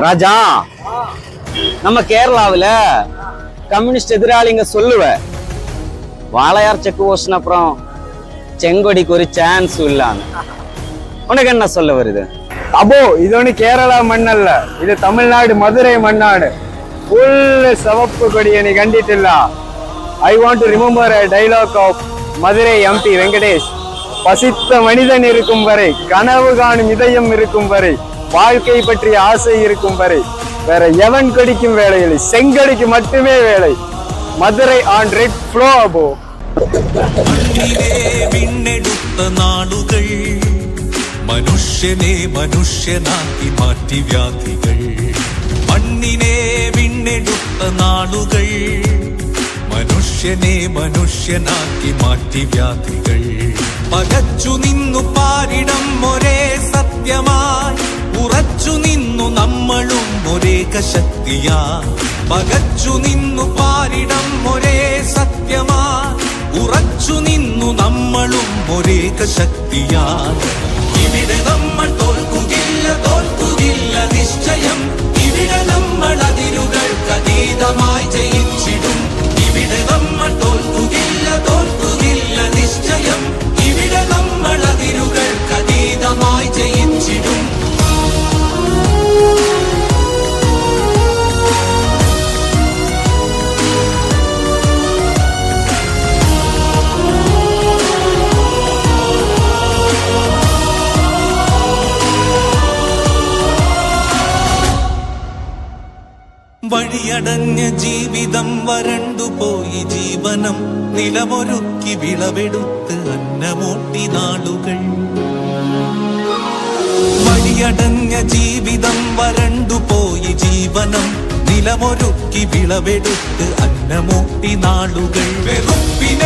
ராஜா நம்ம கேரளாவில் கம்யூனிஸ்ட் எதிராளிங்க சொல்லுவ. வாழையார் செக்கு போஸ்ட்னு அப்புறம் செங்கொடிக்கு ஒரு சான்ஸ் இல்லான்னு உனக்கு என்ன சொல்ல வருது? அப்போ இது ஒன்று கேரளா மண் அல்ல. இது தமிழ்நாடு மதுரை மண்ணாடு. ஃபுல் சவப்பு கொடியை நீ கண்டிட்டில்ல. I want to remember a dialogue of Madurai MP Venkatesh பசித்த மனிதன் இருக்கும் வரை கனவு காணும் இதயம் இருக்கும் வரை வாழ்க்கை பற்றிய ஆசை இருக்கும் வரை வேற எவன் கொடிக்கும் வேலையில்லை செங்கடிக்கு மட்டுமே வேலை Madurai on red flow above മണ്ണിനെ വിണ്ണെടുത്ത നാളുകൾ മനുഷ്യനെ മനുഷ്യനാക്കി മാറ്റി വ്യാധികൾ മണ്ണിനെ വിണ്ണെടുത്ത നാളുകൾ മനുഷ്യനെ മനുഷ്യനാക്കി മാറ്റി വ്യാധികൾ പകച്ചു നിന്നു പാരിടം ഒരേ സത്യമായി ഉറച്ചു നിന്നു നമ്മളും ഒരേ ശക്തിയാ പകച്ചു നിന്നു പാരിടം ഒരേ സത്യമാ. ഉറച്ചു നിന്നു നമ്മളും ഒരേ ശക്തിയാ വഴിയടഞ്ഞ ജീവിതം വരണ്ടുപോയി ജീവനം നിലമൊരുക്കി വിളവെടുത്ത് അന്നമൂട്ടി നാളുകൾ. വഴിയടഞ്ഞ ജീവിതം വരണ്ടുപോയി ജീവനം നിലമൊരുക്കി വിളവെടുത്ത് അന്നമൂട്ടി നാളുകൾ. വെറുപ്പിനെ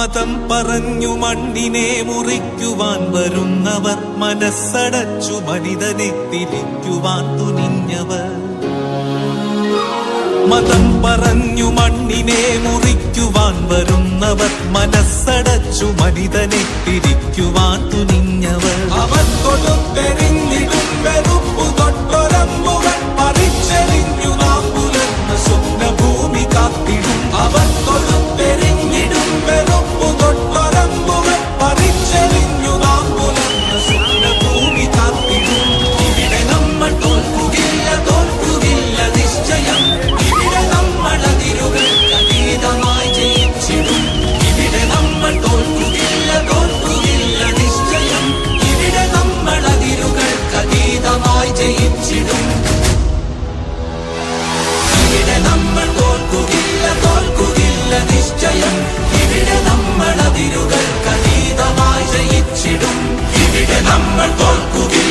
മതം പറഞ്ഞു മണ്ണിനെ മുറിക്കുവാൻ വരുന്നവർ മനസ്സടച്ചു മനിതനെ തിരിക്കുവാൻ തുനിഞ്ഞവർ. മതം പറഞ്ഞു മണ്ണിനെ മുറിക്കുവാൻ വരുന്നവർ മനസ്സടച്ചു മനിതനെ തിരിക്കുവാൻ തുനിഞ്ഞവർ. അവർ കൊടുത്തെറിഞ്ഞിടും വെറുപ്പു തൊട്ടൊരമ്പുകൾ നമ്മൾ തോൽക്കുകയില്ല തോൽക്കുകയില്ല നിശ്ചയം. ഇവിടെ നമ്മൾ അതിരുകൾക്കതീതമായി ജയിച്ചിടും. ഇവിടെ നമ്മൾ തോൽക്കുകയില്ല